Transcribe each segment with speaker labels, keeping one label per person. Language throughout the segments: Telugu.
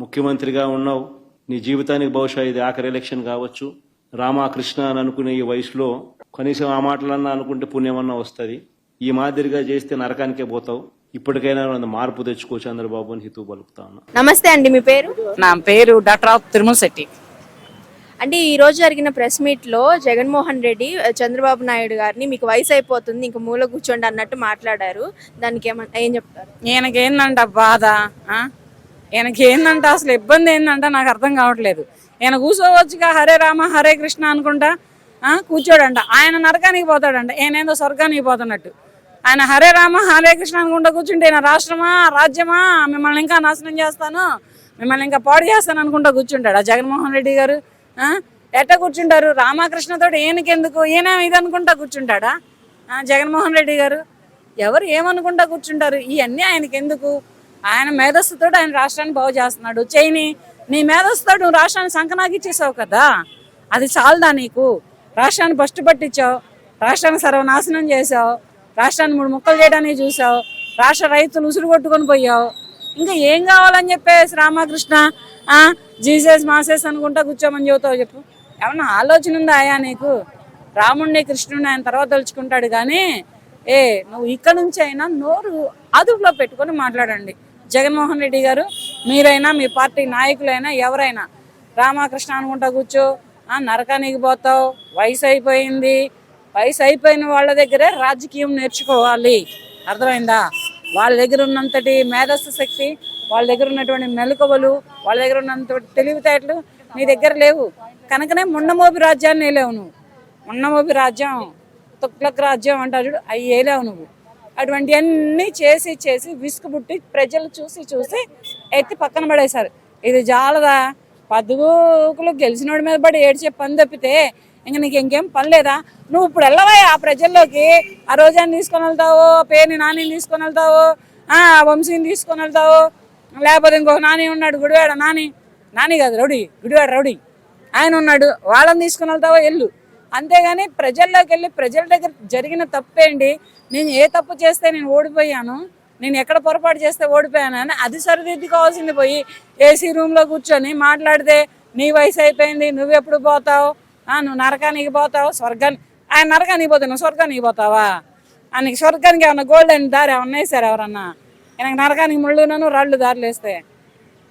Speaker 1: ముఖ్యమంత్రిగా ఉన్నావు. నీ జీవితానికి బహుశా ఇది ఆఖరి ఎలక్షన్ కావచ్చు. రామకృష్ణ అని అనుకునే ఈ వయసులో కనీసం ఆ మాటలన్నా అనుకుంటే పుణ్యమన్నా వస్తుంది. ఈ మాదిరిగా చేస్తే నరకానికే పోతావు. ఇప్పటికైనా మార్పు తెచ్చుకో చంద్రబాబు అని హితవు పలుకుతా ఉన్నా.
Speaker 2: నమస్తే అండి మీ పేరు?
Speaker 3: నా పేరు డాక్టర్ ఆఫ్ తిరుమల శెట్టి.
Speaker 2: అంటే ఈ రోజు జరిగిన ప్రెస్ మీట్లో జగన్మోహన్ రెడ్డి చంద్రబాబు నాయుడు గారిని మీకు వయసు అయిపోతుంది ఇంకా మూల కూర్చోండి అన్నట్టు మాట్లాడారు. దానికి ఏమన్నా ఏం చెప్తారు?
Speaker 3: ఏందంట బాధ ఆ? ఈయనకి ఏందంట అసలు ఇబ్బంది ఏందంట నాకు అర్థం కావట్లేదు. ఈయన కూర్చోవచ్చుగా హరే రామ హరే కృష్ణ అనుకుంటా ఆ? కూర్చోడంట. ఆయన నరకానికి పోతాడంట. ఈయన ఏందో స్వర్గానికి పోతున్నట్టు. ఆయన హరే రామ హరే కృష్ణ అనుకుంటా కూర్చుంటే ఈయన రాష్ట్రమా రాజ్యమా మిమ్మల్ని ఇంకా నాశనం చేస్తాను మిమ్మల్ని ఇంకా పాడు చేస్తాను అనుకుంటా కూర్చుంటాడు. ఆ జగన్మోహన్ రెడ్డి గారు ఎట్ట కూర్చుంటారు? రామకృష్ణతో ఈయనకెందుకు? ఈయన ఇది అనుకుంటా కూర్చుంటాడా? జగన్మోహన్ రెడ్డి గారు ఎవరు ఏమనుకుంటా కూర్చుంటారు? ఇవన్నీ ఆయనకెందుకు? ఆయన మేధస్సుతో ఆయన రాష్ట్రాన్ని బాగు చేస్తున్నాడు. చేయని నీ మేధస్సుతో నువ్వు రాష్ట్రాన్ని సంకనాగిచ్చేసావు కదా? అది చాలదా నీకు? రాష్ట్రాన్ని బస్టు పట్టించావు. రాష్ట్రాన్ని సర్వనాశనం చేసావు రాష్ట్రాన్ని మూడు ముక్కలు చేయడానికి చూసావు రాష్ట్ర రైతులు ఉసురు కొట్టుకొని పోయావు. ఇంకా ఏం కావాలని చెప్పేసి రామకృష్ణ ఆ, జీసస్ మాసెస్ అనుకుంటా కూర్చోమని చెబుతావు చెప్పు. ఏమన్నా ఆలోచన ఉందా అయ్యా నీకు? రాముణ్ణి కృష్ణుడిని ఆయన తర్వాత తలుచుకుంటాడు కానీ ఏ నువ్వు ఇక్కడ నుంచి అయినా నోరు అదుపులో పెట్టుకొని మాట్లాడండి. జగన్మోహన్ రెడ్డి గారు మీరైనా మీ పార్టీ నాయకులైనా ఎవరైనా రామకృష్ణ అనుకుంటా కూర్చో ఆ, నరకానికి పోతావు వయసు అయిపోయింది వయసు అయిపోయిన వాళ్ళ దగ్గరే రాజకీయం నేర్చుకోవాలి. అర్థమైందా? వాళ్ళ దగ్గర ఉన్నంతటి మేధస్సు శక్తి వాళ్ళ దగ్గర ఉన్నటువంటి మెలకువలు వాళ్ళ దగ్గర ఉన్నంత తెలివితేటలు నీ దగ్గర లేవు. కనుకనే ముండమోపి రాజ్యాన్ని వేలేవు నువ్వు? ముండమోపి రాజ్యం తుక్లక్ రాజ్యం అంటారు చూడు అవి వేలేవు నువ్వు. అటువంటివన్నీ చేసి చేసి విసుగు పుట్టి ప్రజలు చూసి చూసి ఎత్తి పక్కన పడేశారు. ఇది జాలదా? పద్దుగుకులు గెలిచినోడి మీద పడి ఏడ్చే పని తప్పితే ఇంక నీకు ఇంకేం పని లేదా? నువ్వు ఇప్పుడు వెళ్ళవా ఆ ప్రజల్లోకి. ఆ రోజాన్ని తీసుకొని వెళ్తావు పేరుని నానిని తీసుకొని వెళ్తావు ఆ వంశీని తీసుకొని వెళ్తావు లేకపోతే ఇంకో నాని ఉన్నాడు గుడివాడ నాని. నాని కాదు రౌడీ గుడివాడ రౌడీ. ఆయన ఉన్నాడు వాళ్ళని తీసుకొని వెళ్తావో వెళ్ళు. అంతేగాని ప్రజల్లోకి వెళ్ళి ప్రజల దగ్గర జరిగిన తప్పేంటి? నేను ఏ తప్పు చేస్తే నేను ఓడిపోయాను? నేను ఎక్కడ పొరపాటు చేస్తే ఓడిపోయాను? అని అది సరిదిద్దుకోవాల్సింది పోయి ఏసీ రూమ్లో కూర్చొని మాట్లాడితే నీ వయసు అయిపోయింది నువ్వు ఎప్పుడు పోతావు? ఆ, నువ్వు నరకానికి పోతావు? స్వర్గానికి ఆయన నరకానికి పోతావు నువ్వు స్వర్గానికి పోతావా? ఆయనకి స్వర్గానికి ఏమన్నా గోల్డెన్ దారి ఏమన్నా వేసారు ఎవరన్నా? ఆయనకు నరకానికి ముళ్ళునను రాళ్ళు దారులు వేస్తే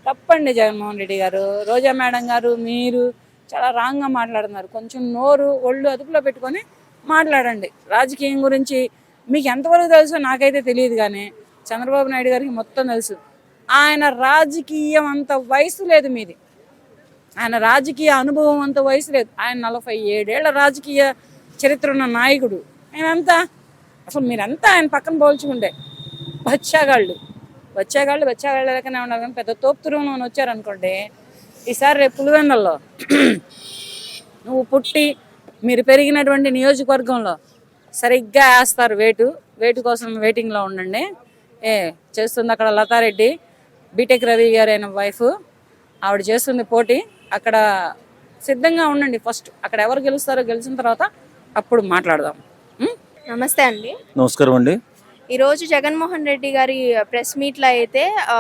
Speaker 3: తప్పండి జగన్మోహన్ రెడ్డి గారు రోజా మేడం గారు మీరు చాలా రాంగ్గా మాట్లాడుతున్నారు. కొంచెం నోరు ఒళ్ళు అదుపులో పెట్టుకొని మాట్లాడండి. రాజకీయం గురించి మీకు ఎంతవరకు తెలుసో నాకైతే తెలియదు కానీ చంద్రబాబు నాయుడు గారికి మొత్తం తెలుసు. ఆయన రాజకీయం అంత వయసు లేదు మీది. ఆయన రాజకీయ అనుభవం అంత వయసు లేదు. ఆయన నలభై ఏడేళ్ళ రాజకీయ చరిత్ర ఉన్న నాయకుడు. ఆయన అంతా అసలు మీరంతా ఆయన పక్కన పోల్చుకుంటే బచ్చాగాళ్ళు. బచ్చాగాళ్ళు బచ్చాగాళ్ళు లెక్కనే ఉన్నారు కానీ పెద్ద తోపుతురును అని వచ్చారనుకోండి ఈసారి రేపు పులివెందల్లో నువ్వు పుట్టి మీరు పెరిగినటువంటి నియోజకవర్గంలో సరిగ్గా వేస్తారు వేటు. వేటు కోసం వెయిటింగ్లో ఉండండి. ఏ చేస్తుంది అక్కడ లతారెడ్డి బీటెక్ రవి గారు అయిన వైఫ్ ఆవిడ చేస్తుంది పోటీ. అక్కడ సిద్ధంగా ఉండండి ఫస్ట్ అక్కడ ఎవరు గెలుస్తారో గెలిచిన తర్వాత అప్పుడు మాట్లాడదాం?
Speaker 2: నమస్తే అండి.
Speaker 4: నమస్కారం అండి.
Speaker 2: ఈ రోజు జగన్మోహన్ రెడ్డి గారి ప్రెస్ మీట్లో అయితే ఆ,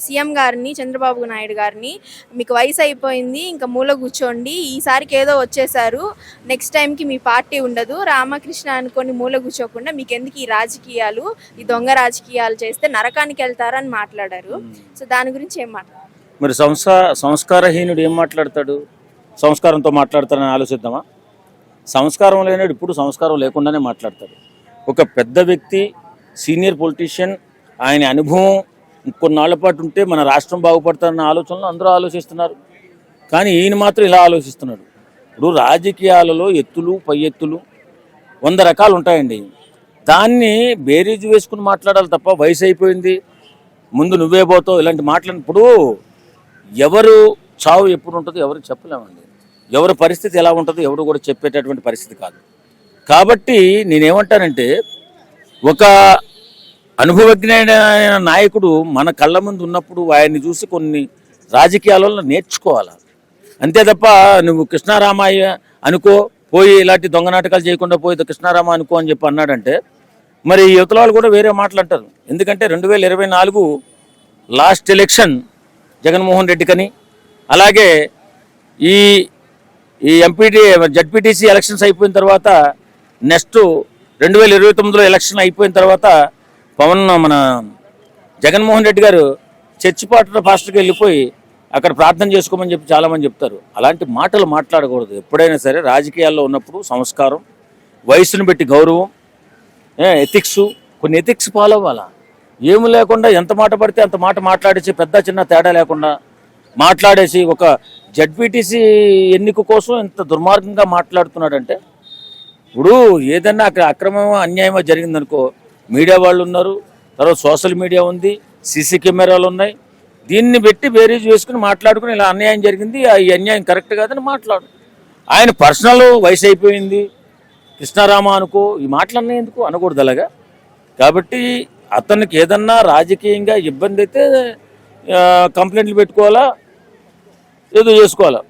Speaker 2: సీఎం గారిని చంద్రబాబు నాయుడు గారిని. మీకు వయసు అయిపోయింది ఇంకా మూల కూర్చోండి. ఈసారికి ఏదో వచ్చేసారు నెక్స్ట్ టైంకి మీ పార్టీ ఉండదు. రామకృష్ణ అనుకొని మూల కూర్చోకుండా మీకు ఎందుకు ఈ రాజకీయాలు ఈ దొంగ రాజకీయాలు చేస్తే నరకానికి వెళ్తారని మాట్లాడారు. సో దాని గురించి ఏం మాట్లాడారు
Speaker 4: మరి సంస్కా సంస్కారహీనుడు ఏం మాట్లాడతాడు? సంస్కారంతో మాట్లాడతాడని ఆలోచిద్దామా? సంస్కారం లేనివాడు ఇప్పుడు సంస్కారం లేకుండానే మాట్లాడతాడు. ఒక పెద్ద వ్యక్తి సీనియర్ పొలిటీషియన్ ఆయన అనుభవం ఇంకొన్నాళ్ళ పాటు ఉంటే మన రాష్ట్రం బాగుపడతారన్న ఆలోచనలు అందరూ ఆలోచిస్తున్నారు. కానీ ఈయన మాత్రం ఇలా ఆలోచిస్తున్నాడు. ఇప్పుడు రాజకీయాలలో ఎత్తులు పై ఎత్తులు వంద రకాలు ఉంటాయండి. దాన్ని బేరీజు వేసుకుని మాట్లాడాలి తప్ప వయసు అయిపోయింది ముందు నువ్వే పోతావు ఇలాంటి మాట్లాడినప్పుడు ఎవరు చావు ఎప్పుడు ఉంటుందో ఎవరు చెప్పలేమండి. ఎవరి పరిస్థితి ఎలా ఉంటుందో ఎవరు కూడా చెప్పేటటువంటి పరిస్థితి కాదు. కాబట్టి నేనేమంటానంటే ఒక అనుభవజ్ఞైన నాయకుడు మన కళ్ళ ముందు ఉన్నప్పుడు ఆయన్ని చూసి కొన్ని రాజకీయాలలో నేర్చుకోవాలి? అంతే తప్ప నువ్వు కృష్ణారామయ్య అనుకో పోయి ఇలాంటి దొంగ నాటకాలు చేయకుండా పోయి కృష్ణారామ అనుకో అని చెప్పి అన్నాడంటే మరి యువతల వాళ్ళు కూడా వేరే మాటలు అంటారు. ఎందుకంటే రెండు వేల ఇరవై నాలుగు లాస్ట్ ఎలక్షన్ జగన్మోహన్ రెడ్డికని అలాగే ఈ ఈ ఎంపీటీ జడ్పీటీసీ ఎలక్షన్స్ అయిపోయిన తర్వాత నెక్స్ట్ రెండు వేల ఇరవై తొమ్మిదిలో ఎలక్షన్ అయిపోయిన తర్వాత పవన్ మన జగన్మోహన్ రెడ్డి గారు చర్చి పాట పాస్టర్కి వెళ్ళిపోయి అక్కడ ప్రార్థన చేసుకోమని చెప్పి చాలామంది చెప్తారు. అలాంటి మాటలు మాట్లాడకూడదు. ఎప్పుడైనా సరే రాజకీయాల్లో ఉన్నప్పుడు సంస్కారం వయసును బట్టి గౌరవం ఎథిక్స్ కొన్ని ఎథిక్స్ ఫాలో అవ్వాలా? ఏమి లేకుండా ఎంత మాట పడితే అంత మాట మాట్లాడేసి పెద్ద చిన్న తేడా లేకుండా మాట్లాడేసి ఒక జడ్పీటీసీ ఎన్నిక కోసం ఇంత దుర్మార్గంగా మాట్లాడుతున్నాడంటే ఇప్పుడు ఏదన్నా అక్కడ అక్రమమో అన్యాయమో జరిగిందనుకో మీడియా వాళ్ళు ఉన్నారు. తర్వాత సోషల్ మీడియా ఉంది సీసీ కెమెరాలు ఉన్నాయి. దీన్ని పెట్టి బేరీజ్ వేసుకుని మాట్లాడుకుని ఇలా అన్యాయం జరిగింది. ఆ ఈ అన్యాయం కరెక్ట్ కాదని మాట్లాడు. ఆయన పర్సనల్ వయసు అయిపోయింది. కృష్ణారామ అనుకో ఈ మాటలన్నీ ఎందుకు అనకూడదు అలాగా? కాబట్టి అతనికి ఏదన్నా రాజకీయంగా ఇబ్బంది అయితే కంప్లైంట్లు పెట్టుకోవాలా? ఏదో చేసుకోవాలా?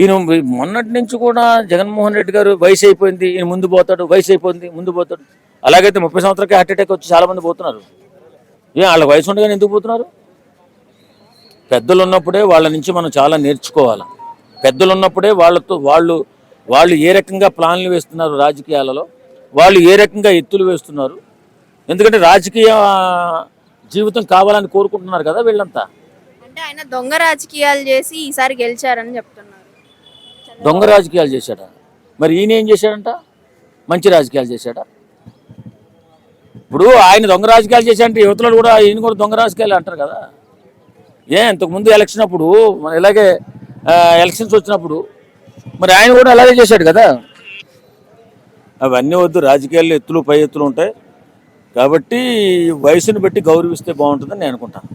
Speaker 4: ఈయన మొన్నటి నుంచి కూడా జగన్మోహన్ రెడ్డి గారు వయసు అయిపోయింది. ఈయన ముందు పోతాడు వయసు అయిపోయింది ముందు పోతాడు. అలాగైతే ముప్పై సంవత్సరాలకి హార్ట్ అటాక్ వచ్చి చాలా మంది పోతున్నారు. ఏ వాళ్ళ వయసు ఉండగానే ఎందుకు పోతున్నారు? పెద్దలు ఉన్నప్పుడే వాళ్ళ నుంచి మనం చాలా నేర్చుకోవాలి. పెద్దలు ఉన్నప్పుడే వాళ్ళతో వాళ్ళు వాళ్ళు ఏ రకంగా ప్లాన్లు వేస్తున్నారు రాజకీయాలలో వాళ్ళు ఏ రకంగా ఎత్తులు వేస్తున్నారు. ఎందుకంటే రాజకీయ జీవితం కావాలని కోరుకుంటున్నారు కదా వీళ్ళంతా.
Speaker 2: అంటే ఆయన దొంగ రాజకీయాలు చేసి ఈసారి గెలిచారని చెప్తున్నారు.
Speaker 4: దొంగ రాజకీయాలు చేశాడా? మరి ఈయన ఏం చేశాడంట? మంచి రాజకీయాలు చేశాడా? ఇప్పుడు ఆయన దొంగ రాజకీయాలు చేశారంటే యువతలో కూడా ఈయన కూడా దొంగ రాజకీయాలు అంటారు కదా. ఏ ఇంతకుముందు ఎలక్షన్ అప్పుడు ఇలాగే ఎలక్షన్స్ వచ్చినప్పుడు మరి ఆయన కూడా అలాగే చేశాడు కదా. అవన్నీ వద్దు రాజకీయాల్లో ఎత్తులు పై ఎత్తులు ఉంటాయి. కాబట్టి వయసుని బట్టి గౌరవిస్తే బాగుంటుందని నేను అనుకుంటాను.